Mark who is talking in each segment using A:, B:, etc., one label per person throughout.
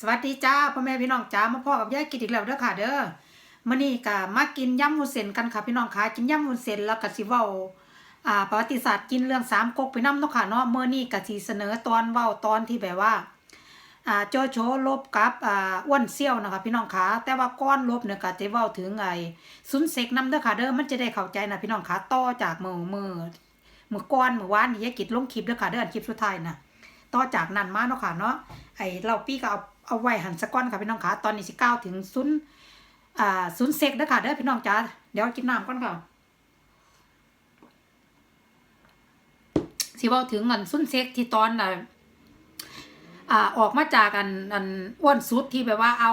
A: สวัสดีจ้าพ่อแม่พี่น้องจ้ามาพ่อกับยายกินอีกแล้วเด้อค่ะ เด้อมื้อนี้ก็มากินยำวุ้นเส้นกันค่ะพี่น้องค่ะกินยำวุ้นเส้นแล้วก็สิเว้าอ่าประวัติศาสตร์กินเรื่องสามก๊กไปนำเนาะค่ะเนาะมื้อนี้ก็สิเสนอตอนเว้าตอนที่แบบว่าอ่าโจโฉลบกับอ่าอ้วนเซี่ยวนะคะพี่น้องค่ะแต่ว่าก่อนลบเนี่ยก็จะเว้าถึงไอ้ซุนเซกนำเด้อค่ะเด้อมันจะได้เข้าใจนะพี่น้องค่ะต่อจากมือมือมือก่อนมือวานนี่ยายกิดลงคลิปเด้อค่ะเด้อคลิปสุดท้ายนะต่อจากนั้นมาเนาะค่ะเนาะไอเราปี้ก็เอา เอาไว้หันสะก้อนค่ะพี่น้องค่ะตอนนี้สิก้าถึงศูนย์อ่าศูนย์เซกเด้อค่ะเด้อพี่น้องจ้าเดี๋ยวกินน้ำก่อนค่ะสิว่าถึงอันศูนเซกที่ตอนน่ะอ่าออกมาจากอันอันอ้วนสุดที่แบบว่าเอา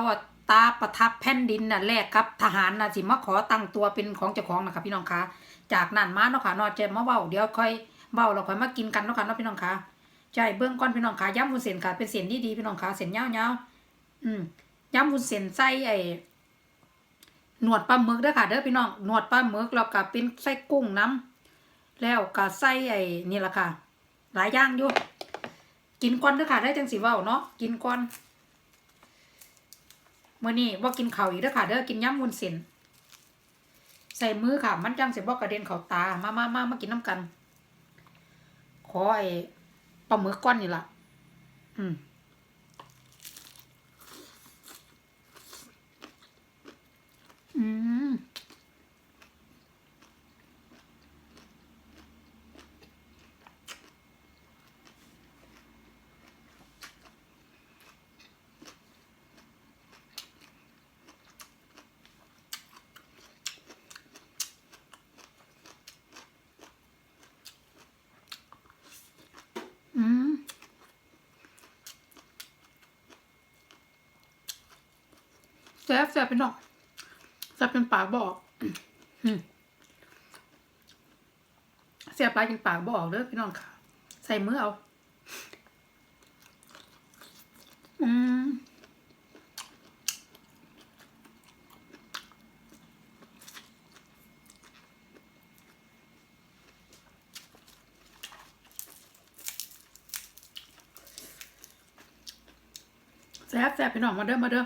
A: ตาประทับแผ่นดินน่ะแลกกับทหารน่ะสิมาขอตั้งตัวเป็นของเจ้าของนะคะพี่น้องคะจากนั้นมาเนาะค่ะนอจะมาเว้าเดี๋ยวค่อยเว้าเราค่อยมากินกันเนาะค่ะเนาะพี่น้องคะใช่เบื้องก้อนพี่น้องขาย้ำวุ้นเส้นค่ะเป็นเส้นที่ดีพี่น้องขาเส้นยาวๆ อืมย้ำวุ้นเส้นใส่ไอ้หนวดปลาหมึกเด้อค่ะเด้อพี่น้องหนวดปลาหมึกแล้วก็เป็นไส้กุ้งน้ำแล้วก็ใส่ไอ้นี่ละค่ะ หลายอย่างอยู่กินก่อนเด้อค่ะได้จังสีว่าเนาะกินก่อนเมื้อนี้ว่ากินเข้าอีกเด้อค่ะเด้อกินย้ำวุ้นเส้นใส่มือค่ะ มันจังสิบ่กระเด็นเข้าตามามามามากินน้ำกัน ขอไอ้ปลาหมึกก้อนนี่ละอืม อืมอืมแซ่บแซ่บพี่น้อง แซ่บเป็นปากบอกอืมแซ่บปลายเป็นปากบออกเด้อพี่น้องค่ะ ใส่มือเอา อืมแซ่บแซ่บพี่น้องมาเด้อมาเด้อ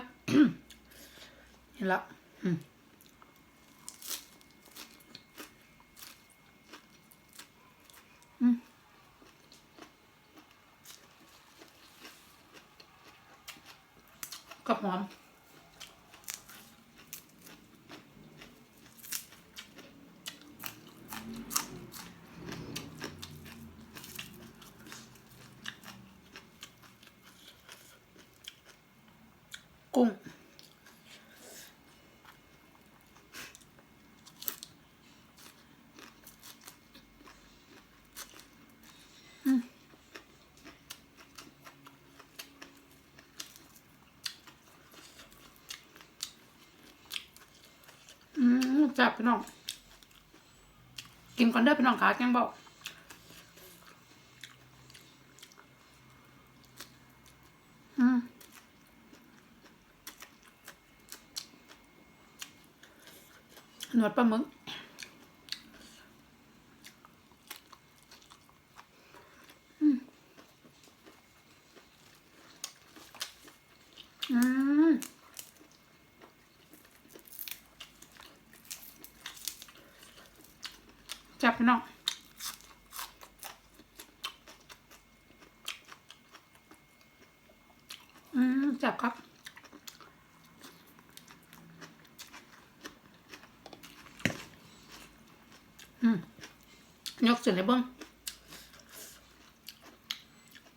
A: เห็นแล้วอืมอืม กับหอม กุ้ง อืมจับพี่น้อง กินก่อนเด้อพี่น้องขาแกงบอกอืมหนวดปลาหมึกอืมอืม จับ พี่น้องอืมจับครับอืมยกเส้นให้เบิ้ง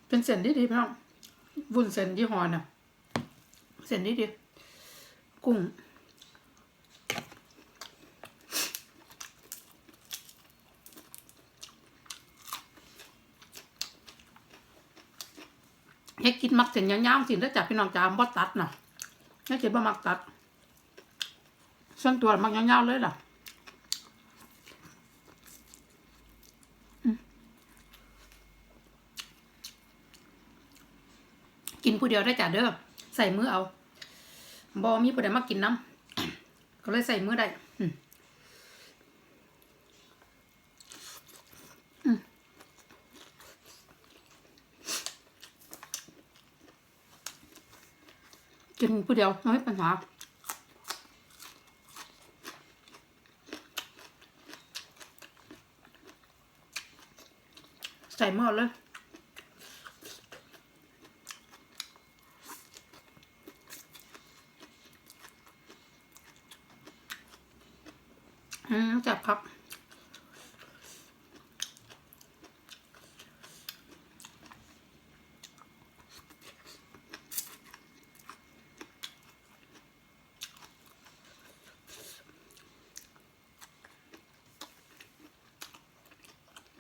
A: เป็นเส้นดีดีพี่น้องวุ้นเส้นยี่ห้อน่ะเส้นดีดีกุ้ง ให้กินมัก เส้นยาวๆสิแล้จับพี่น้องจามบ่ตัดน่ะให้กินบ่มักตัดส่วนตัวมักยาวๆเลยล่ะกินผู้เดียวได้จ้ะเด้อใส่มือเอาบ่มีผู้ใดมากินน้ำก็เลยใส่มือได้อืม อ กินผู้เดียวไม่มีปัญหาใส่หม้อเลยอืมจับครับ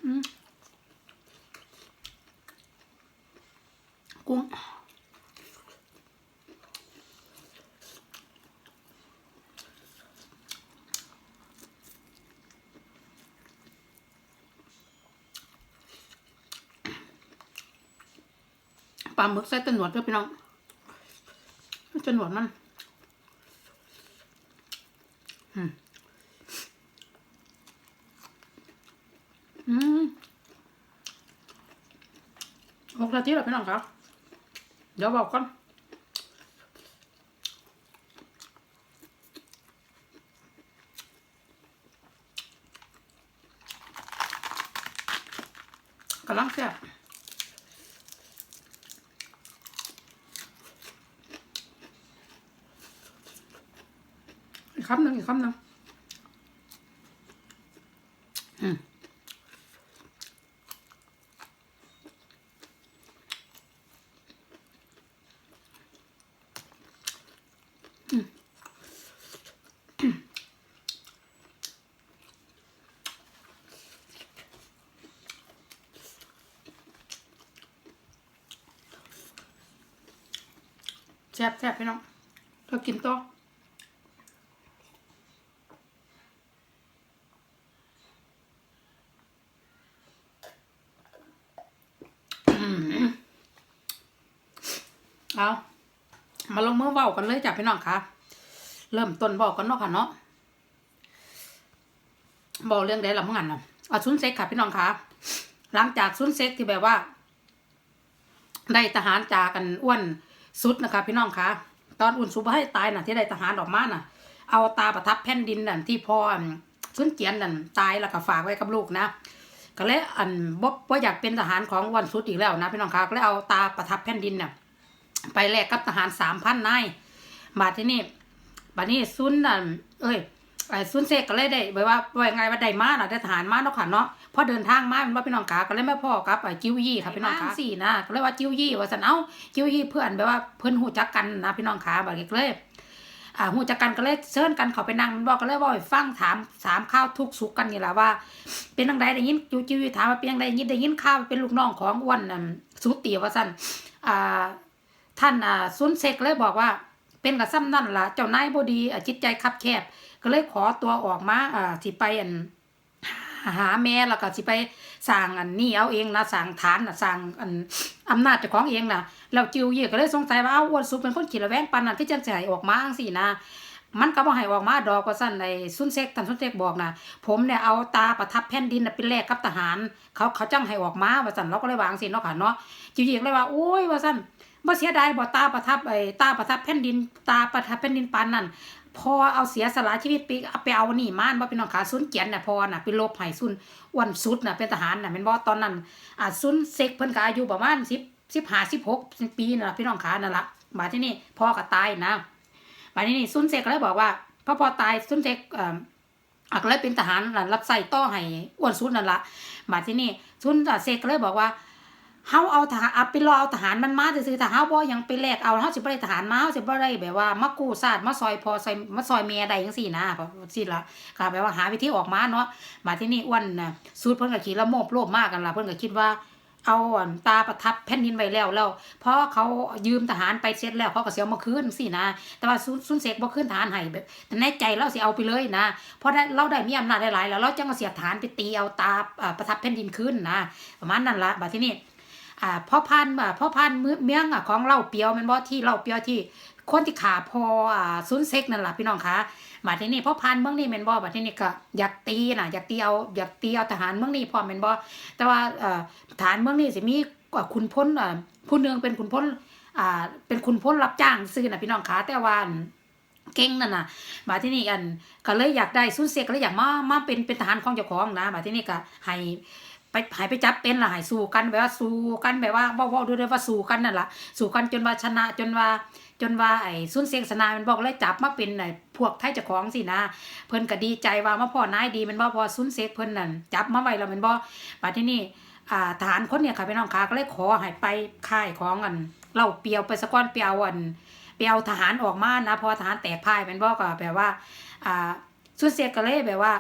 A: อืม กุ้ง ปลาหมึกใส่ตะหนวดด้วยพี่น้องตะหนวดมันอืมอืมหกนาทีแล้วพี่น้องครับ ดี๋ยวบอกก่อนกำลังแซ่บอีกคำหนึ่งอีกคำหนึ่งอืม แซ่บแซ่บพี่น้องเรากินต่อเอามาลงมือเว้ากันเลยจ้ะพี่น้องคะเริ่มต้นบอกกันเนาะค่ะเนาะบอกเรื่องใดละเมื่อกันเนาะเอาซุนเซ็กค่ะพี่น้องคะหลังจากซุนเซ็กที่แบบว่า ได้ทหารจากกันอ้วน สุดนะคะพี่น้องคะตอนอุ่นสุบให้ตายน่ะที่ได้ทหารออกมาน่ะ เอาตาประทับแผ่นดินนั่นที่พ่อสุนเจียนนั่นตายแล้วก็ฝากไว้กับลูกนะก็เลยอันบ่บ่อยากเป็นทหารของอ้วนสุดอีกแล้วนะพี่น้องคะก็เลยเอาตาประทับแผ่นดินน่ะไปแลกกับทหารสามพันนายมาที่นี่บัดนี้ซุนนั่นเอ้ยไอ้ซุนเซกก็เลยได้แบบว่าว่ายังไงว่าได้มาน่ะได้ทหารมาเนาะค่ะเนาะ พอเดินทางมาเป็นว่าพี่น้องกาก็เลยแม่พ่อกับไอ้จิ้วยี่ค่ะพี่น้องกาสี่นะก็เลยว่าจิ้วยี่ว่าสันเอ้าจิ้วยี่เพื่อนแบบว่าเพื่อนหูจักกันนะพี่น้องขาบอกเลยอ่าหูจักกันก็เลยเชิญกันเขาไปนั่งบอกก็เลยว่าให้ฟังถามถามข้าวทุกข์สุขกันนี่แหละว่า เป็นยังไงได้ยินจิ้วจิ้วยี่ถามว่าเป็นยังไงได้ยินได้ยินข่าวว่าเป็นลูกน้องของอ้วนนั่นสุตีว่าสันอ่าท่านอ่าซุนเซกเลยบอกว่าเป็นกับซ้ำนั่นล่ะเจ้านายบดีอะจิตใจคับแคบ ก็เลยขอตัวออกมาอ่าสิไปอัน หาแม่แล้วก็สิไปสร้างอันนี้เอาเองนะสร้างฐานนะสร้างอันอำนาจเจ้าของเองนะแล้วจิวเย่ก็เลยสงสัยว่าเอ้าอ้วนสุเป็นคนขี้ระแวงปานนั้นที่จังสิให้ออกมาจังซี่นะมันก็บ่ให้ออกมาดอกว่าซั่นไอ้ซุนเซกท่านซุนเซกบอกนะผมเนี่ยเอาตาประทับแผ่นดินน่ะเป็นแลกกับทหาร เขาเขาจังให้ออกมาว่าซั่นเราก็เลยวางซี่เนาะค่ะเนาะจิวเย่ก็เลยว่าโอ้ยว่าซั่นบ่เสียดายบ่ตาประทับไอ้ตาประทับแผ่นดินตาประทับแผ่นดินปานนั้น พอเอาเสียสละชีวิตไปเอาไปเอานี่ม่านบ่เป็นน้องขาซุนเกียนน่ะพอน่ะไปลบให้ซุนอ้วนสุดน่ะเป็นทหารน่ะแม่นบ่ตอนนั้นอ่าซุนเซกเพิ่นก็อายุประมาณ10 15 16ปีน่ะพี่น้องขานั่นละบัดทีนี้พ่อก็ตายนะบัดนี้นี่ซุนเซกก็เลยบอกว่าพอพอตายซุนเซกเอ่ออะก็เลยเป็นทหารน่ะรับใส่ต่อให้อ้วนสุดนั่นละบัดทีนี้ซุนเซกก็เลยบอกว่า เฮาเอาทหารเอาไปรอเอาทหารมันมาซื่อๆถ้าเฮาบ่ยังไปแลกเอาเฮาสิบ่ได้ทหารมาเฮาสิบ่ได้แบบว่ามากู้ชาติมาซอยพอซอยมาซอยเมียได้จังซี่นะเพราะซี่ล่ะก็แบบว่าหาวิธีออกมาเนาะมาที่นี่อ้วนน่ะสูตรเพิ่นก็คิดละโมบโลภมากกันล่ะเพิ่นก็คิดว่าเอาตาประทับแผ่นดินไว้แล้วแล้วพอเขายืมทหารไปเสร็จแล้วเขาก็สิเอามาคืนสินะ แต่ว่าซุนซุนเสกบ่คืนทหารให้แบบแต่ในใจเราสิเอาไปเลยนะเพราะได้เราได้มีอำนาจหลายๆแล้วเราจังเสียทหารไปตีเอาตาประทับแผ่นดินคืนนะประมาณนั้นละบัดทีนี้ อ่าพ่อพันธุ์อ่าพ่อพันธุ์มื้อเมียงอะของเล่าเปียวแมันบ่ที่เล่าเปียวที่คนที่ขาพออ่าซุนเซ็กนั่นล่ะพี่น้องคะมาที่นี่พ่อพันธุ์เมืองนี้แม่นบ่บัดที่นี่ก็อยากตีน่ะอยากตีเอาอยากตีเอาทหารเมืองนี้พร้อมแม่นบ่แต่ว่าเอ่อทหารเมืองนี้สิมีอ่าขุนพลอ่าผู้หนึงเป็นขุนพลอ่าเป็นคุณพ้นรับจ้างซื้อน่ะพี่น้องขาแต่ว่าอันเก่งนั่นน่ะมาที่นี่อันก็เลยอยากได้ซุนเซกก็เลยอยากมามาเป็นเป็นทหารของเจ้าของนะมาที่นี่ก็ให้ ไปหายไปจับเป็นละหายสู้กันแบบว่าสู้กันแบบว่าเว้าๆด้วยว่าสู้กันนั่นละสู้กันจนว่าชนะจนว่าจนว่าไอ้ซุนเซกสนามันบอกเลยจับมาเป็นไอ้พวกไทยเจ้าของสินะ เพิ่นก็ดีใจว่ามาพ่อนายดีมันบ่พอซุนเซกเพิ่นนั่นจับมาไว้แล้วมันบ่บัดที่นี่อ่าทหารคนเนี่ยค่ะพี่น้องคะก็เลยขอให้ไปค่ายของอันเล่าเปียวไปสะก้อนเปียวอันเปียวทหารออกมานะพอทหารแตกพ่ายมันบ่ก็แปลว่าอ่าซุนเซกก็เลยแบบว่า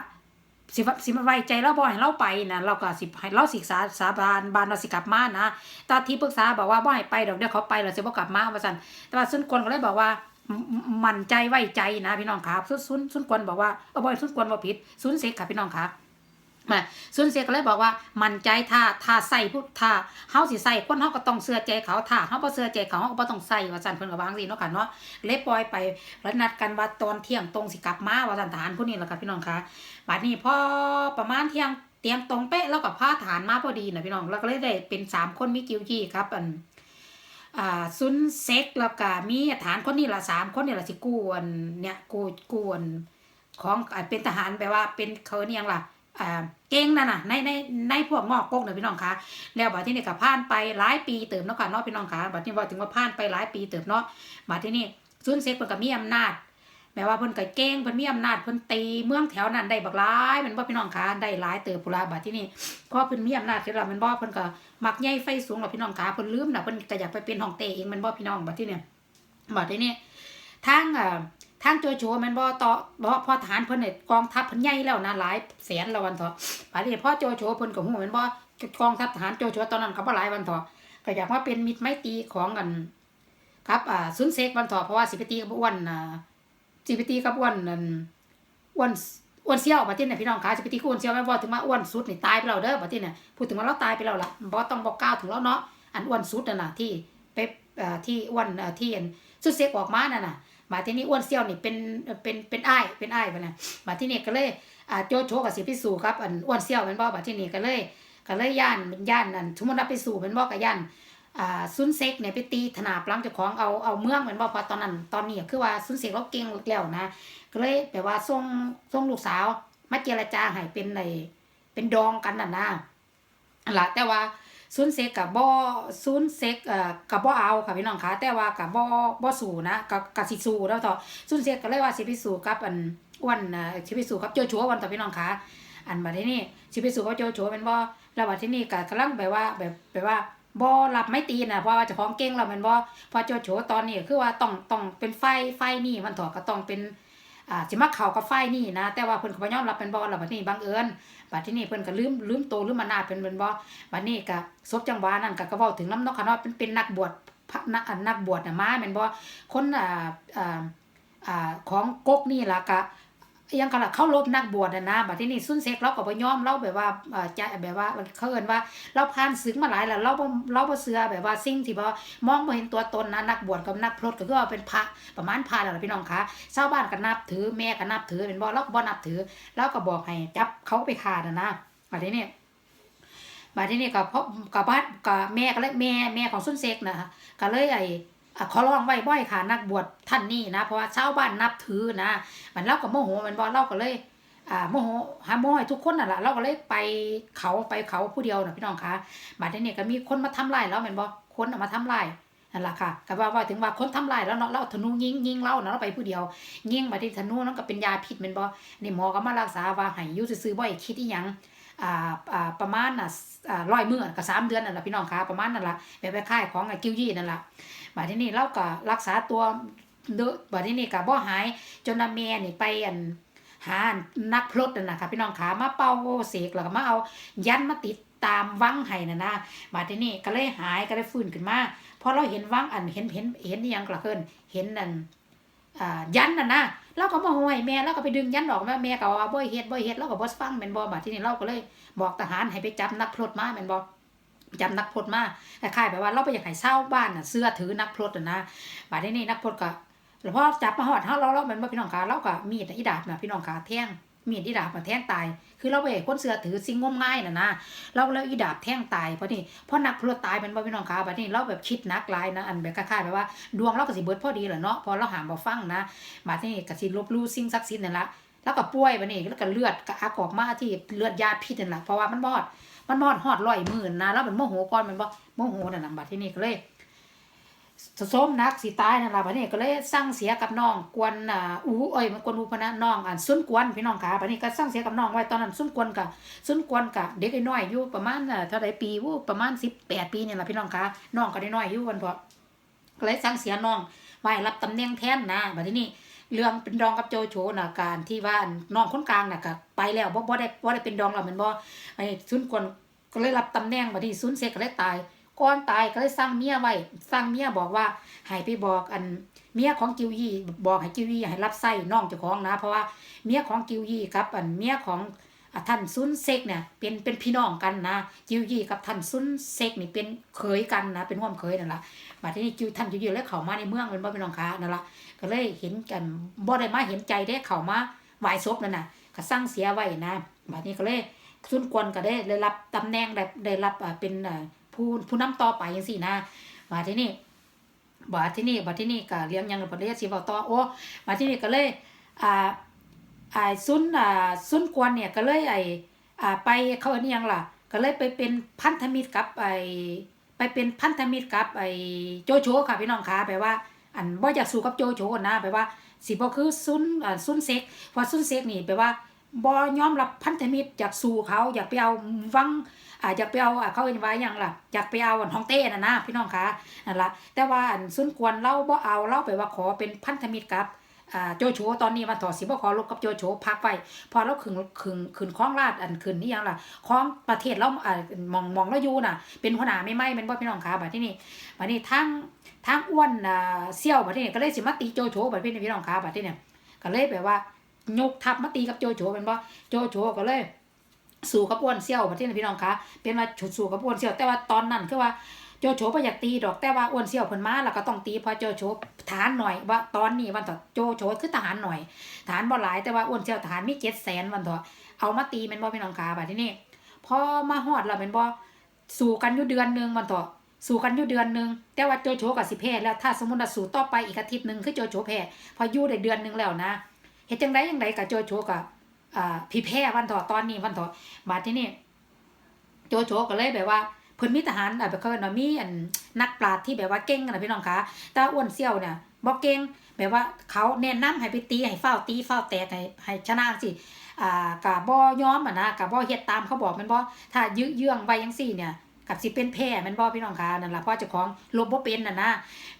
A: สิบสิมาไว้ใจเราบ่ให้เราไปนะเราก็สิให้เราศึกษาสาบานบานเราสิกลับมานะตอนที่ปรึกษาบอกว่าบ่ให้ไปดอกเดี๋ยวเขาไปเราสิบ่กลับมาว่าซั่นแต่ว่าซุนกวนก็เลยบอกว่ามั่นใจไว้ใจนะพี่น้องครับซุนซุนซุนกวนบอกว่าเออบ่ซุนกวนบ่ผิดซุนเซกค่ะพี่น้องครับ มาซุนเซกก็เลยบอกว่ามั่นใจถ้าถ้าใส่ผู้ถ้าเฮาสิใส่คนเฮาก็ต้องเชื่อใจเขาถ้าเฮาบ่เชื่อใจเขาเฮาก็บ่ต้องใส่ว่าซั่นเพิ่นก็วาจังซี่เนาะค่ะเนาะเลยปล่อยไปแล้วนัดกันว่าตอนเที่ยงตรงสิกลับมาว่าซั่นทหารผู้นี้แหละค่ะพี่น้องคะบัดนี้พอประมาณเที่ยงเตรียมตรงเป๊ะแล้วก็พาทหารมาพอดีนะพี่น้องแล้วก็เลยได้เป็นสามคนมีกิวจี้ครับอันอ่าซุนเซ็กแล้วก็มีฐานคนนี้ละสามคนนี่ละสิกูนเนี่ยกู้กู้อันของเป็นทหารแปลว่าเป็นเขาเนี่ยงล่ะ เก่งนั่นน่ะในในในพวกงอกกกนะพี่น้องคะแล้วบัดที่นี่ก็ผ่านไปหลายปีเติมเนาะค่ะเนาะพี่น้องคะบัดนี้ว่าถึงว่าผ่านไปหลายปีเติมเนาะบัดที่นี่ซุนเซ็กเพิ่นก็มีอำนาจแม้ว่าเพิ่นก็เก่งเพิ่นมีอำนาจเพิ่นตีเมืองแถวนั้นได้บักหลายมันบ่พี่น้องคะได้หลายเติบพุนละบัดที่นี่พอเพิ่นมีอำนาจเสร็จแล้วมันบ่เพิ่นก็มักใหญ่ไฟสูงหรอพี่น้องขาเพิ่นลืมนะเพิ่นก็อยากไปเป็นห้องเตเองมันบ่พี่น้องบัดที่เนี่ยบัดที่นี่ทางอ่อ ทางโจโฉแมันบ่ต่อบ่พอทหารเพิ่นเนี่ยกองทัพเพิ่นใหญ่แล้วนะหลายแสนละวันเถาะบัดนี้พอโจโฉเพิ่นก็ฮู้แมันบ่กองทัพทหารโจโฉตอนนั้นก็บ่หลายวันเถาะก็อยากมาเป็นมิตรไมตรีของกันครับอ่าซุนเซกวันเถาะเพราะว่าสิไปตีกับอ้วนอ่าสิไปตีกับอ้วนนั่นอ้วนอ้วนเซี่ยวประเทศนี่ยพี่น้องคะจะไปที่อ้วนเซี่ยวไม่บอถึงว่าอ้วนสุดนี่ตายไปแล้วเด้อประเทศนี่ยพูดถึงว่าเราตายไปแล้วล่ะบอต้องบอกก้าวถึงแล้วเนาะอันอ้วนสุดน่ะนะที่ไปอ่อที่อ้วนอ่อที่อันสุดเซกออกมาน่ะนะ มาที่นี่อ้วนเซี่ยวนี่เป็นเป็นเป็นอ้ายเป็นอ้ายไปนะมาที่นี่ก็เลยอ่าโจโฉกับสิพิสูครับอันอ้วนเซี่ยวเป็นบ่มาที่นี่ก็เลยก็เลยย่านย่านนั่นสมมติว่าไปสู่เป็นบ่กับย่านอ่าซุนเซกเนี่ยไปตีธนาปลังเจ้าของเอาเอาเมืองเหมือนบ่เพอตอนนั้นตอนนี้คือว่าซุนเซกเราเก่งแล้วนะก็เลยแบบว่าส่งส่งลูกสาวมาเจรจาให้เป็นในเป็นดองกันน่ะนะอันละแต่ว่า ซุนเซกกับบ่ซุนเซกเอ่อกับบ่เอาค่ะพี่น้องคะแต่ว่ากับบ่บ่สู้นะกับกับสิสู้แล้วต่อซุนเซกก็เลยว่าสิไปสู้กับอันอ้วนเอ่อสิไปสู้กับโจโฉวันต่อพี่น้องคะอันบัดที่นี่สิไปสู้กับโจโฉเป็นบ่แล้วบัดที่นี่ก็กำลังแบบว่าแบบแบบว่าบ่รับไม่ตีน่ะเพราะว่าจ้าของเก่งแล้วแมันบ่พอโจโฉตอนนี้คือว่าต้องต้องเป็นไฟไฟนี่มันถอก็ต้องเป็นอ่าสิมาเข้ากับไฟนี่นะ แต่ว่าเพิ่นก็บ่ยอมรับเป็นบ่แล้วบัดนี้บังเอิญ บัดที่นี่เพิ่นก็ลืมลืมโตลืมมานาจเป็นเป็นบ่บัดนี้ก็ศพจังหวะนั้นก็ก็เว้าถึงนำเนาะค่ะเนาเป็นเป็นนักบวชพระนักนนักบวชน่ะมาแม่นบ่คนอ่าอ่าอ่าของกกนี่ล่ะก็ ยังก็ล่ะเข้ารบนักบวชนะนะบัดที่นี่ซุนเซกเราก็บ่ยอมเราแบบว่าอ่าจะแบบว่าเขาเอิ้นว่า เราผ่านศึกมาหลายแล้วเราบ่เราบ่เชื่อแบบว่าสิ่งที่บ่มองบ่เห็นตัวตนนะนักบวชกับนักพรตก็คือว่าเป็นพระประมาณพระแล้วล่ะพี่น้องคะชาวบ้านก็นับถือแม่ก็นับถือเป็นบ่เราก็บ่นับถือเราก็บอกให้จับเขาไปฆ่าน่ะนะบัดนี้เนี่บัดนี้เนี่ก็เพราะกับบ้านกับแม่ก็เลยแม่แม่ของซุนเซกนะก็เลยไอ้ ขอร้องไว้บ่อยค่ะ นักบวชท่านนี่นะ เพราะว่าชาวบ้านนับถือนะมันเราก็โมโหมันบ่เราก็เลยอ่าโมโหหาโมให้ทุกคนน่ะล่ะเราก็เลยไปเขาไปเขาผู้เดียวนะพี่น้องคะบัดนี้เนี่ยก็มีคนมาทำลายแล้วแม่นบ่คนมาทำลายนั่นแหละค่ะก็ว่าว่าถึงว่าคนทำลายแล้วเนาะเราเอาธนูยิงยิงเราเนาะเราไปผู้เดียว ยิงบัดนี้ธนูนั้นก็เป็นยาพิษแม่นบ่นี่หมอก็มารักษาว่าให้อยู่ซื่อๆบ่ให้คิดอีหยัง อ่าอ่าประมาณน่ะร้อยมื้อก็สามเดือนนั่นแหละพี่น้องคะประมาณนั่นแหละแบบคล้ายของไอ้กิ้วยี่นั่นแหล่ะบัดนี้เราก็รักษาตัวเด้อบัดนี้ก็บ่หายจนน่ะแม่นี่ไปอันหานักพลดนั่นนะคะพี่น้องขามาเป่าเสกแล้วก็มาเอายันมาติดตามวังไห้น่ะนะมาที่นี่ก็เลยหายก็เลยฟื้นขึ้นมาพอเราเห็นวังอันเห็นเห็นเห็นอหยังกระเคินเห็นนั่น ยันน่ะนะเราก็มาห้อยแม่เราก็ไปดึงยันออกมาแม่ก็ว่าบ่เฮ็ดบ่เฮ็ดเราก็บ่ฟังแม่นบ่บัดที่นี่เราก็เลยบอกทหารให้ไปจับนักพลดมาแม่นบ่จับนักพลดมาคล้ายๆแบบว่าเราไปอยากให้ชาวบ้านน่ะเสื้อถือนักพลดน่ะนะบัดที่นี่นักพลดก็แล้วพอจับมาหอดเฮาเราเราแม่นบ่พี่น้องขาเราก็มีดอีดาบน่ะพี่น้องขาแท่ง มีดอีดาบมาแทงตาย คือเราไปเห็นคนเสือถือสิ่งงมง่ายน่ะนะเราแล้วอีดาบแทงตายเพราะนี่เพราะนักพลตายเป็นบ่พี่น้องคะบัดนี้เราแบบคิดนักลายนะอันแบบคล้ายๆแบบว่าดวงเราก็สิเบิดพอดีแหละเนาะพอเราหามบ่ฟังนะบัดนี้ก็สิลบลู่สิ่งศักดิ์สิทธิ์นั่นละแล้วก็ป่วยบัดนี้แล้วก็เลือดก็อักออกมาที่เลือดยาพิษนั่นละเพราะว่ามันมอดมันมอดฮอดร้อยหมื่นนะแล้วมันโมโหก่อนมันบ่โมโหนั่นน่ะบัดที่นี่ก็เลย สมนักสิตายนั่นล่ะบัดนี้ก็เลยสั่งเสียกับน้องกวนอ่าอูเอ้ยมันกวนอูพะนะน้องอันซุนกวนพี่น้องขาบัดนี้ก็สั่งเสียกับน้องไว้ตอนนั้นซุนกวนก็ซุนกวนก็เด็กน้อยอยู่ประมาณเท่าใดปีวู้ประมาณ18ปีนี่ล่ะพี่น้องขาน้องก็ได้น้อยอยู่วันพอก็เลยสั่งเสียน้องไว้รับตำแหน่งแทนนะบัดนี่เรื่องเป็นดองกับโจโฉนะการที่ว่าน้องคนกลางน่ะก็ไปแล้วบ่บ่ได้บ่ได้เป็นดองแล้วมันบ่ไอ้ซุนกวนก็เลยรับตำแหน่งบัดนี้ซุนเสกก็เลยตาย ก่อนตายก็เลยสร้างเมียไว้สร้างเมียบอกว่าให้ไปบอกอันเมียของกิวยี่บอกให้กิวยี่ให้รับไส้น้องเจ้าของนะ เพราะว่าเมียของกิวยี่กับอันเมียของท่านซุนเซกเนี่ยเป็นเป็นพี่น้องกันนะกิวยี่กับท่านซุนเซกนี่เป็นเคยกันนะ เป็นร่วมเคยนั่นละบัดนี้กิวท่านกิวยี่เลยเข้ามาในเมืองเป็นบ่เป็นน้องค้านั่นละก็เลยเห็นกันบ่ได้มาเห็นใจได้เข้ามาไหว้ศพนั่นน่ะก็สร้างเสียไว้นะบัดนี้ก็เลยซุนกวนก็ได้ได้รับตำแหน่งได้ได้รับเป็น ผู้ผู้นำต่อไปจังซี่นะมาที่นี่บาที่นี่บาที่นี่ก็เลี้ยงหยังบ่ได้สิเว้าต่อโอ้มาที่นี่ก็เลยอ่าอ่าซุนอ่าซุนกวนเนี่ยก็เลยไอ้อ่าไปเขาเอิ้นอิหยังล่ะ ก็เลยไปเป็นพันธมิตรกับไอ้ไปเป็นพันธมิตรกับไอ้โจโฉค่ะพี่น้องคะแปลว่า อันบ่อยากสู้กับโจโฉนะแปลว่าสิบ่คือซุนอ่าซุนเซกเพราะซุนเซกนี่แปลว่าบ่ยอมรับพันธมิตรอยากสู้เขาอยากไปเอาวัง อ่าอยากไปเอาอ่าเขาเอ่นว่าหยังล่ะอยากไปเอาอันฮองเต้น่ะนะพี่น้องคะนั่นละแต่ว่าอันซุนกวนเราบ่เอาเราไปว่าขอเป็นพันธมิตรกับโจโฉตอนนี้วันต่อสิบ่ขอลบกับโจโฉพักไว้พอเราขึงขึงขึงคล้องราชอันขึนนี่ยังล่ะคล้องประเทศเราอ่ามองมองเราอยู่น่ะ เป็นหัวหน้าไม่ไหม่แม่นบ่พี่น้องคะบัดที่นี่บัดนี้ทางทางอ้วนอ่าเซี่ยวบัดนี้ก็เลยสิมาตีโจโฉบัดพี่พี่น้องคะบัดที่นี่ก็เลยแบบว่ายกทัพมาตีกับโจโฉเป็นบ่โจโฉก็เลย สู่กับอ้วนเซี่ยวประเทศพี่น้องคะเป็นว่าฉุดสู่กับอ้วนเซี่ยวแต่ว่าตอนนั้นคือว่าโจโฉบ่อยากตีดอกแต่ว่าอ้วนเซี่ยวเพิ่นมาแล้วก็ต้องตีพอโจโฉทหารหน่อยว่าตอนนี้วันต่อโจโฉคือทหารหน่อยทหารบ่หลายแต่ว่าอ้วนเซี่ยวทหารมี700,000วันต่อเอามาตีแม่นบ่พี่น้องคะบัดทีนี้พอมาฮอดแล้วแม่นบ่สู้กันอยู่เดือนหนึงวันต่อสู้กันอยู่เดือนหนึ่งแต่ว่าโจโฉก็สิแพ้แล้วถ้าสมมติว่าสู้ต่อไปอีกอาทิตย์หนึ่งคือโจโฉแพ้พออยู่ได้เดือนหนึ่งแล้วนะเฮ็ดจังไดจังไดกับโจโฉกับ พี่แพ้วันถอตอนนี้วันถอบาดที่นี่โจโฉก็เลยแบบว่าเพิ่นมีทหารอะแบบเขาเนาะมีอันนักปราชญ์ที่แบบว่าเก่งนะพี่น้องคะแต่ว่าอ้วนเซี่ยวเนี่ยบ่เก่งแบบว่าเขาแนะนำให้ไปตีให้เฝ้าตีเฝ้าแตกให้ให้ชนะสิอ่ากะบ่ยอมอะนะกะบ่เฮ็ดตามเขาบอกมันบ่ถ้ายื้อเยื้องไว้จังซี่เนี่ย กับสิเป็นแพ้ม่นบ่พี่น้องคะนั่นล่ะเพราะเจ้าของลบบ่เป็นน่ะนะ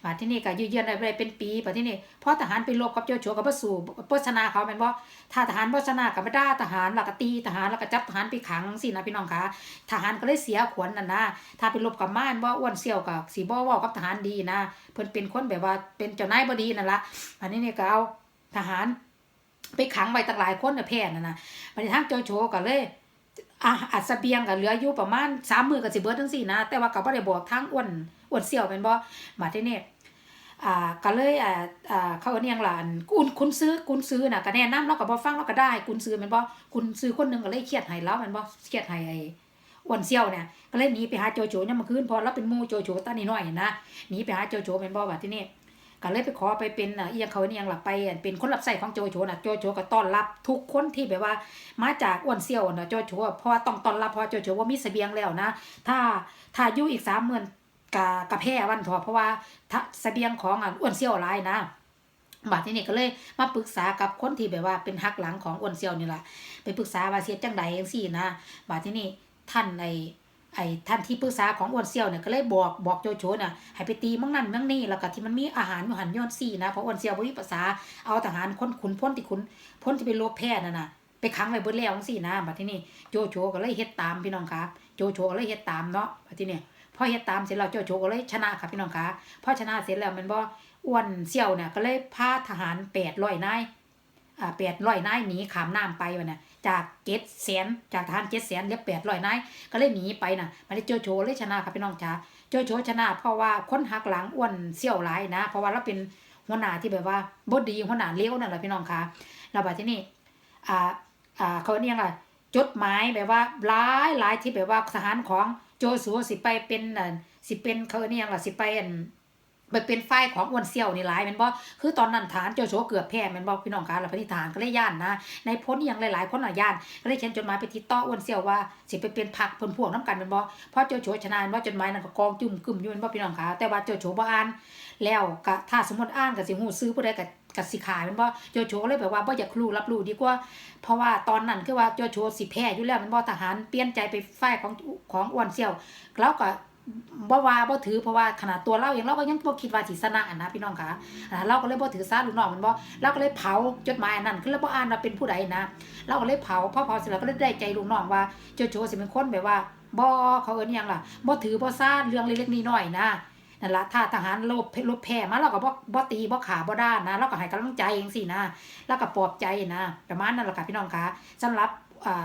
A: มาที่นี่ก็ยืดเยื้อได้เป็นปีมาที่นี่พอทหารไปรบกับโจโฉกับพระสู่โภชนาเขาเป็นว่ถ้าทหารโภชนากับไม่ได้ทหารแล้วก็ตีทหารแล้วก็จับทหารไปขังสินะพี่น้องคะทหารก็เลยเสียขวัญน่ะนะถ้าไปรบกับม่านว่อ้วนเสี่ยวกับสีบ่เว่ากับทหารดีนะเพิ่นเป็นคนแบบว่าเป็นเจ้านายบ่ดีนั่นละอันนี้นี่ก็เอาทหาร ไปขังไว้ตั้งหลายคนน่ะแพ้น่ะนะบัดนี้ทางโจโฉก็เลย อะอัดเสบียงก็เหลืออยู่ประมาณสามมือกับสิเบิดทั้งสี่นะ แต่ว่าก็บ่ได้บอกทางอ้วนอ้วนเสี่ยวเป็นบ่มาที่นี่อ่าก็เลยอ่าอ่าเขาเออนอิหยังล่ะอันกุนคุณซื้อกุนซื้อน่ะก็แนะนำเราก็บ่ฟังเราก็ได้กุนซื้อแม่นบ่กุนซื้อคนหนึงก็เลยเครียดให้เราแม่นบ่เครียดให้ไอ้อ้วนเสี่ยวเนี่ยก็เลยหนีไปหาโจโฉยามมื้อคืนพอเราเป็นหมู่โจโฉตานี่น้อยนะหนีไปหาโจโฉแม่นบ่บัดที่นี่ ก็เลยไปขอไปเป็นอะอียงเขาเอิ้นอิหยังล่ะไปเป็นคนรับใช้ของโจโฉน่ะโจโฉก็ต้อนรับทุกคนที่แบบว่า มาจากอ้วนเซี่ยวนะโจโฉเพราะว่าต้องต้อนรับเพราะโจโฉว่ามีเสบียงแล้วนะ ถ้าถ้าอยู่อีกสามหมื่นกะกะแพ้วันถอเพราะว่าถ้าเสบียงของอ้วนเซี่ยวหลายนะบาดที่นี่ก็เลยมาปรึกษากับคนที่แบบว่าเป็นหักหลังของอ้วนเซี่ยวนี่แหละไปปรึกษาว่าเสียจังใดจังซี่นะบาดที่นี่ท่านไอ ไอ้ท่านที่ปรึกษาของอ้วนเซี่ยวเนี่ยก็เลยบอกบอกโจโฉน่ะให้ไปตีมั่งนั่นมั่งนี่แล้วก็ที่มันมีอาหารอยู่หันย้อนซี่นะเพราะอ้วนเซี่ยวบ่มีภาษาเอาทหารคนขุนพลที่ขุนพลที่เป็นโลแพ้นั่นน่ะไปขังไว้เบิดแล้วจังซี่นะบัดทีนี้โจโฉก็เลยเฮ็ดตามพี่น้องครับโจโฉก็เลยเฮ็ดตามเนาะบัดทีนี้พอเฮ็ดตามเสร็จแล้วโจโฉก็เลยชนะครับพี่น้องคะพอชนะเสร็จแล้วมันบ่อ้วนเสี่ยวเนี่ยก็เลยพาทหาร800นายอ่า800นายหนีขามน้ำไปวะน่ะ จาก7แสนจากทหาร7แสนเหลือ800นายก็เลยหนีไปน่ะบัดนี้โจโฉเลยชนะครับพี่น้องจ๋าโจโฉชนะ เพราะว่าคนหักหลังอ้วนเสี่ยวหลายนะ เพราะว่าเราเป็นหัวหน้าที่แบบว่าบดีหัวหน้าเลี้ยวนั่นแหละพี่น้องคะแล้วบัดที่นี้อ่าอ่าเขาเนี่ยล่ะจดหมายแบบว่าหลายหลายที่แบบว่าทหารของโจสัวสิไปเป็นสิเป็นเขาเนี่ยล่ะสิไปอัน ไปเป็นฝ่ายของอ้วนเซี่ยวนี่หลายแม่นบ่คือตอนนั้นฐานโจโฉเกือบแพ้แม่นบ่พี่น้องคะแล้วพระธิฐานก็เลยย่านนะ ในพ้นอย่างหลายๆคนน่ะย่านก็เลยเขียนจดหมายไปติดต่ออ้วนเซี่ยวว่าสิไปเป็นพรรคเพิ่นพวกนํกันแม่นบ่เพราะโจโฉชนะแม่นบ่จดหมายนั้นก็กองจุ่มกึ่มอยู่แม่นบ่พี่น้องคะแต่ว่าโจโฉบ่อ่าน แล้วก็ถ้าสมมติอ่านก็สิฮู้ซื้อผู้ใดก็ก็สิขายมันบ่โจโฉเลยแบบว่าบ่อยากรู้รับรู้ดีกว่า เพราะว่าตอนนั้นคือว่าโจโฉสิแพ้อยู่แล้วมันบ่ทหารเปลี่ยนใจไปฝ่ายของของอ้วนเซี่ยวแล้วก็ บ่ว่าบ่ถือเพราะว่าขนาดตัวเราเองเราก็ยังบ่คิดว่าสิชนะนะพี่น้องคะอ่าเราก็เลยบ่ถือซาลูกน้องมันบ่เราก็เลยเผาจดหมายอันนั้นคือเราบ่อ่านว่าเป็นผู้ใดนะ เราก็เลยเผาพอเผาเสร็จแล้วก็เลยได้ใจลูกน้องว่าโจโฉสิเป็นคนแบบว่าบ่เขาเอิ้นหยังล่ะบ่ถือบ่ซาเรื่องเล็กๆน้อยๆนะนั่นละถ้าทหารลบลบแพ้มาเราก็บ่บ่ตีบ่ขาบ่ด้านนะ เราก็ให้กำลังใจเองสินะ แล้วก็ปลอบใจนะ ประมาณนั้นแหละค่ะพี่น้องคะสำหรับ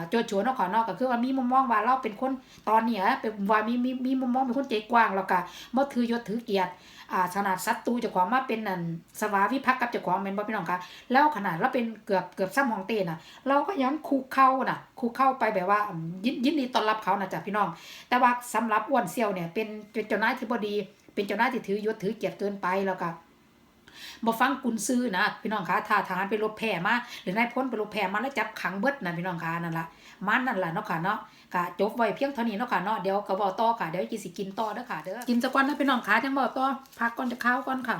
A: โจโฉนอกขอนอกก็คือว่ามีมุมมองว่าเราเป็นคนตอนเนี้ยเป็นว่ามีมีมีมุมมองเป็นคนใจกว้างแล้วก็บ่ถือยศถือเกียรติอ่าขนาดศัตรูเจ้าของมาเป็นนั่นสวาวิภักกับเจ้าของแม่นบ่พี่น้องคะแล้วขนาดเราเป็นเกือบเกือบซ้ำของเต้น่ะ เราก็ยังคุกเข้าน่ะคุกเข้าไปแบบว่ายินยินดีต้อนรับเขานะจ๊ะพี่น้อง แต่ว่าสำหรับอ้วนเซี่ยวเนี่ยเป็นเป็นเจ้านายที่บ่ดี เป็นเจ้านายที่ถือยศถือเกียรติเกินไปแล้วก็ บ่ฟังกุนซื้อนะพี่น้องคะถ้าทหารไปรบแพ้มาหรือนายพลไปรบแพ้มาแล้วจับขังเบิดนะพี่น้องคะนั่นล่ะมันนั่นล่ะเนาะค่ะเนาะก็จบไว้เพียงเท่านี้เนาะค่ะเนาะเดี๋ยวก็เว้าต่อค่ะเดี๋ยวกินสิกินต่อเด้อค่ะเด้อกินสักวันนะพี่น้องคะจังเว้าต่อพักก่อนจะข้าวก่อนค่ะ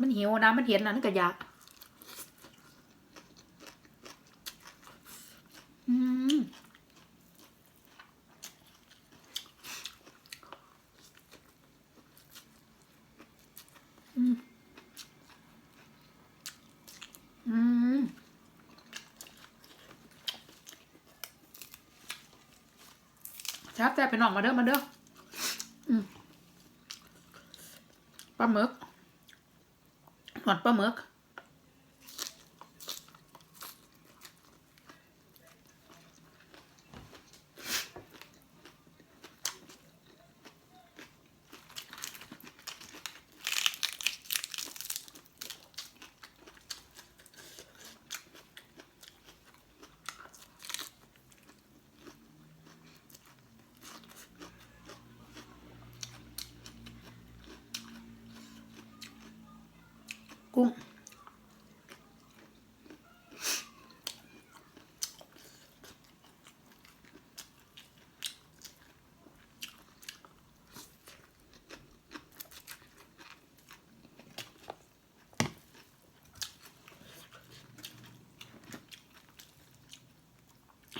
A: มันหิวนะมันเห็นนะนั่นก็อยากอืม อืมแซ่บแต่ไปน้องมาเด้อมาเด้อปลาหมึกหอดปลาหมึก กุ้ง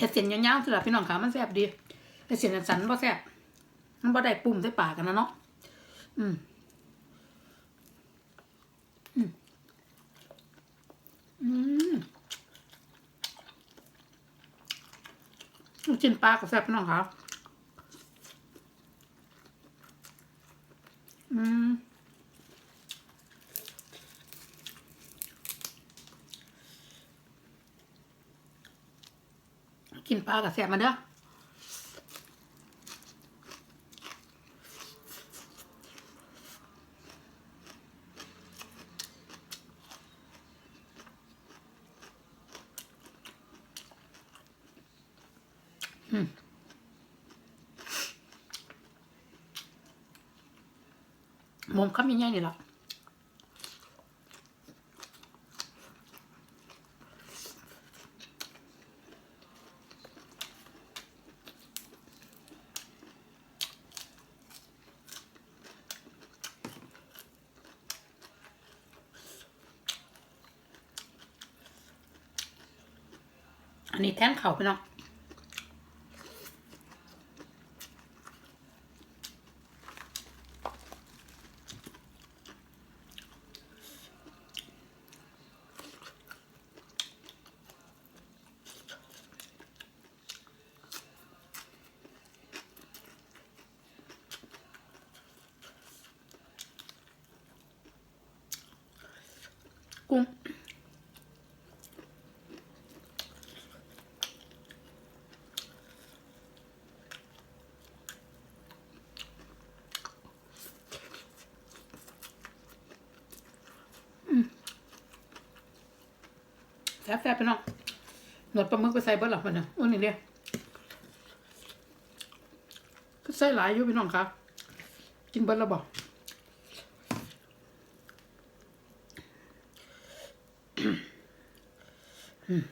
A: เห็ดเสียนยาวๆสำหรับพี่น้องขามันแซ่บดีเห็ดเสียนสันบ่แซ่บมันบ่ได้ปุ่มใส่ปากกันนะเนาะอืมอืมลูกชิ้นปลากับแซ่บพี่น้องครับอืม กินปลากับแซ่บมาเด้อหมมคำยังไงนี่ล่ะอั นี้แท่นเขาพี่น้อง กุ้ง แซ่บๆไปน้องหนวดปลาหมึกไปใส่เบิดหลับมันนะวันนี่เรียก็ใส่หลายอยู่พี่น้องครับกินเบิดแล้วบอกอืม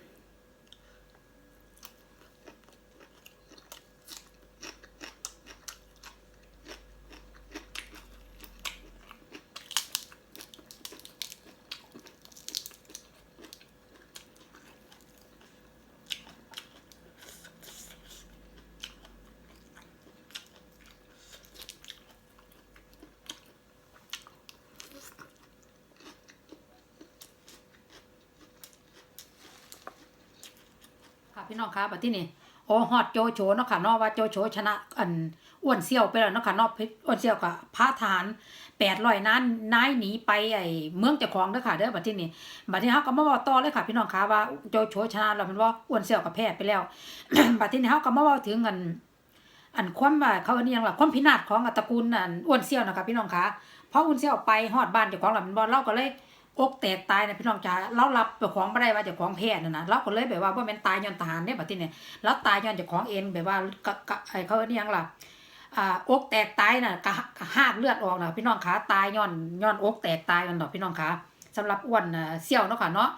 A: พี่ น้องคะบัดที่นี่โอ้ฮอดโจโฉเนาะค่ะเนาะว่าโจโฉชนะอันอ้วนเซี่ยวไปแล้วเนาะค่ะเนาะอ้วนเซี่ยวกับพระทหารแปดร้อยนั้นนายหนีไปไอ้เมืองเจ้าของเด้อค่ะเด้อบัดที่นี่บัดที่เฮาก็มาเว้าต่อเลยค่ะพี่น้องคะว่าโจโฉชนะแล้วมันว่าอ้วนเซี่ยวกับแพ้ไปแล้วบัดที่นี่เฮาก็มาเว้าถึงอันอันความว่าเขาอันนี้ยังล่ะความพินาศของอัตระกูลอันอ้วนเซี่ยวนะคะพี่น้องคะเพราะอ้วนเซี่ยวไปฮอดบ้านเจ้าของแล้วมันบ่เราก็เลย อกแตกตายนะพี่น้องจ๋าเรารับเจ้าของบ่ได้ว่าเจ้าของแพ้นั่นนะเราก็เลยแบบว่าบ่แม่นตายย้อนทหารเนี่ยบัดนี้เนี่ยแล้วตายย้อนเจ้าของเองแบบว่ากะกะไอ้เขาอันนี้ยังล่ะอ่าอกแตกตายน่ะกะกะหากเลือดออกนะพี่น้องขาตายย้อนย้อนอกแตกตายกันดอกพี่น้องขาสำหรับอ้วนเสี่ยวเนาะค่ะเนาะ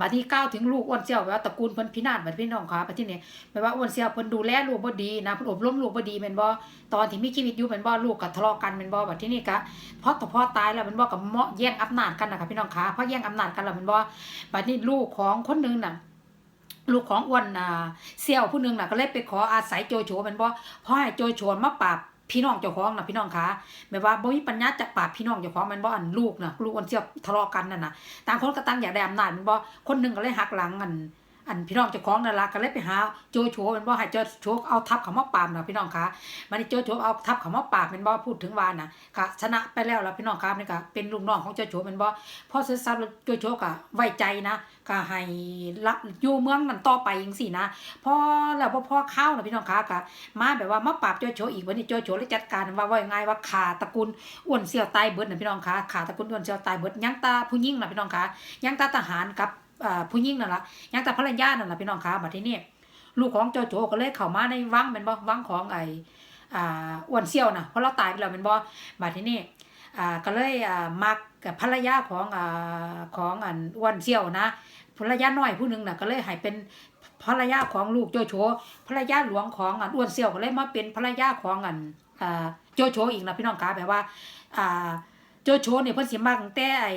A: มาที่ก้าวถึงลูกอ้วนเซี่ยวแบบว่าตระกูลเพิ่นพินาศบัดพี่น้องขาบัดที่นี่แปลว่าอ้วนเสียวเพิ่นดูแลลูกบ่ดีนะเพิ่นอบรมลูกบ่ดีแม่นบ่ตอนที่มีชีวิตอยู่แม่นบ่ลูกก็ทะเลาะกันแม่นบ่บัดที่นี้ก็พอต่อพอตายแล้วแม่นบ่ก็เหมาะแย่งอำนาจกันนะคะพี่น้องคะพอแย่งอำนาจกันแล้วแม่นบ่บัดนี้ลูกของคนหนึงน่ะลูกของอ้วนอ่าเสี่ยวผู้หนึงน่ะก็เลยไปขออาศัยโจโฉแม่นบ่พอให้โจโฉมาปราบ พี่น้องเจ้าของนะพี่น้องคะแบบว่าบ่มีปัญญาจะปากพี่น้องเจ้าของมันบ่อันลูกนะลูกอันเสียบทะเลาะกันนั่นนะต่างคนก็ต่างอยากได้อำนาจมันบ่คนหนึงก็เลยหักหลังกัน อันพี่น้องเจ้าของนั่นล่ะก็เลยไปหาโจโฉเป็นบ่ให้โจโฉเอาทัพเขามาปรามนะพี่น้องคะมันนี่โจโฉเอาทัพเขามาปรามเป็นบ่พูดถึงว่าน่ะก็ชนะไปแล้วล่ะพี่น้องครับนี่ก็เป็นลูกน้องของโจโฉเป็นบ่พอเสร็จสับโจโฉก็ไว้ใจนะก็ให้รับอยู่เมืองนั้นต่อไปจังซี่นะพอแล้วพอพอเข้านะพี่น้องคะก็มาแบบว่ามาปราบโจโฉอีกวันนี้โจโฉเลยจัดการว่าว่ายังไงว่าขาตระกูลอ้วนเสี่ยวตายเบิดนะพี่น้องคะขาตระกูลอ้วนเสี่ยวตายเบิดยังตาผู้หญิงนะพี่น้องคะยังตาทหารกับ ผู้หญิงนั่นละยังแต่ภรรยานั่นละพี่น้องคะบัดทีนี้ลูกของโจโฉก็เลยเข้ามาในวังเป็นบ่วังของไอ้อ่าอ้วนเซี่ยวนะเพราะเราตายไปแล้วเป็นบ่บัดทีนี้อ่าก็เลยอ่ามักกับภรรยาของอ่าของอันอ้วนเซี่ยวนะภรรยาน้อยผู้หนึงน่ะก็เลยให้เป็นภรรยาของลูกโจโฉภรรยาหลวงของอันอ้วนเซี่ยวก็เลยมาเป็นภรรยาของอันอ่าโจโฉอีกนะพี่น้องคะแบบว่าอ่าโจโฉเนี่ยเพิ่นสิมักตั้งแต่ไอ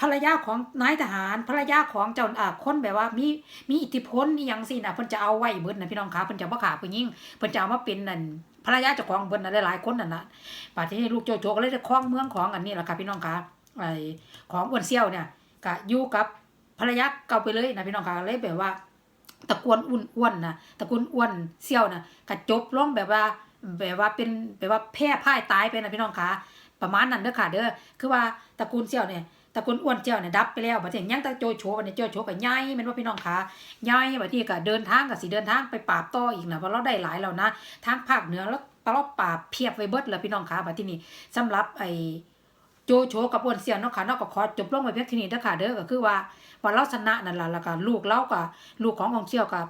A: ภรรยาของนายทหารภรรยาของเจ้าอ่าคนแบบว่ามีมีอิทธิพลอีหยังสินะเพิ่นจะเอาไว้เบิดนะพี่น้องคะเพิ่นจะบ่ขาผู้หญิงเพิ่นจะเอามาเป็นนั่นภรรยาเจ้าของเพิ่นน่ะหลายๆคนนั่นน่ะป่าที่นี่ลูกโจโจก็เลยได้ครองเมืองของอันนี้แหละค่ะพี่น้องคะไอ้ของอ้วนเซี่ยวเนี่ยก็อยู่กับภรรยาเก่าไปเลยนะพี่น้องคะเลยแบบว่าตระกูลอุ่นอ้วนนะตระกูลอ้วนเซี่ยวนะก็จบลงแบบว่าแบบว่าเป็นแบบว่าแพร่พ่ายตายไปนะพี่น้องคะประมาณนั้นเด้อค่ะเด้อคือว่าตระกูลเซี่ยวเนี่ย ตระกูลอ้วนเจ้าเนี่ยดับไปแล้วบัดนี้ยังแตะโจโฉบัดนี้โจโฉก็ย้ายแม่นว่าพี่น้องคะย้ายบัดนี้ก็เดินทางก็สิเดินทางไปปราบต่ออีกนะเพราะเราได้หลายแล้วนะทางภาคเหนือแล้วตลอดปราบเพียบไว้เบิดแล้วพี่น้องคะบัดที่นี้สำหรับไอโจโฉกับอ้วนเสี่ยวเนาะค่ะเนาะก็ขอจบลงไว้เพียงเท่นี้เด้อค่ะเด้อก็คือว่าว่าเราชนะนั่นล่ะแล้วก็ลูกเราก็ลูกของของเสี่ยวก็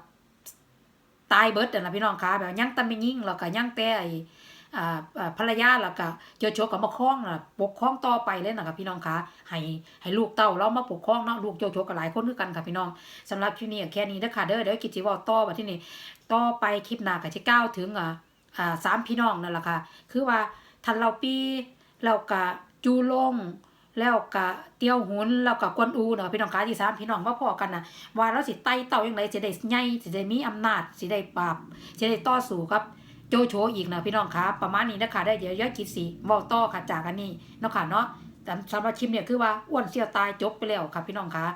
A: ตายเบิดนั่นล่ะพี่น้องคะแบบยังแต่ไม่ยิ่งแล้วก็ยังแต่ไอ้ ภรรยาแล้วก็โจโฉก็มาคล้องน่ะปกครองต่อไปเลยนะครับพี่น้องคะให้ให้ลูกเต้าเรามาปกครองเนาะลูกโจโฉก็หลายคนคือกันค่ะพี่น้องสำหรับคลิปนี้แค่นี้เด้อค่ะเด้อเดี๋ยวกิจสิเว้าต่อบัดที่นี่ต่อไปคลิปหน้าก็จะก้าวถึงอ่าสามพี่น้องนั่นแหละค่ะคือว่าทันเราปีแล้วก็จูลงแล้วก็เตียวหุนแล้วก็กวนอูเนาะพี่น้องคะที่สามพี่น้องว่าพอกันนะว่าเราสิไต่เต่าอย่างไรสิได้ใหญ่สิได้มีอำนาจสิได้ปราบสิได้ต่อสู้กับ โจโฉอีกนะพี่น้องคะประมาณนี้นะคะได้เดี๋ยวย้อยกิดสีวอลต่อค่ะจากอันนี้เนาะค่ะเนาะแต่สำหรับชิมเนี่ยคือว่าอ้วนเสียวตายจบไปแล้วค่ะพี่น้องคะ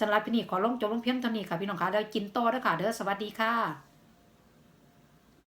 A: สำหรับพี่นี่ขอลงจบลงเพียงเท่านี้ค่ะพี่น้องคะแล้วกินต่อด้อค่ะเด้อสวัสดีค่ะ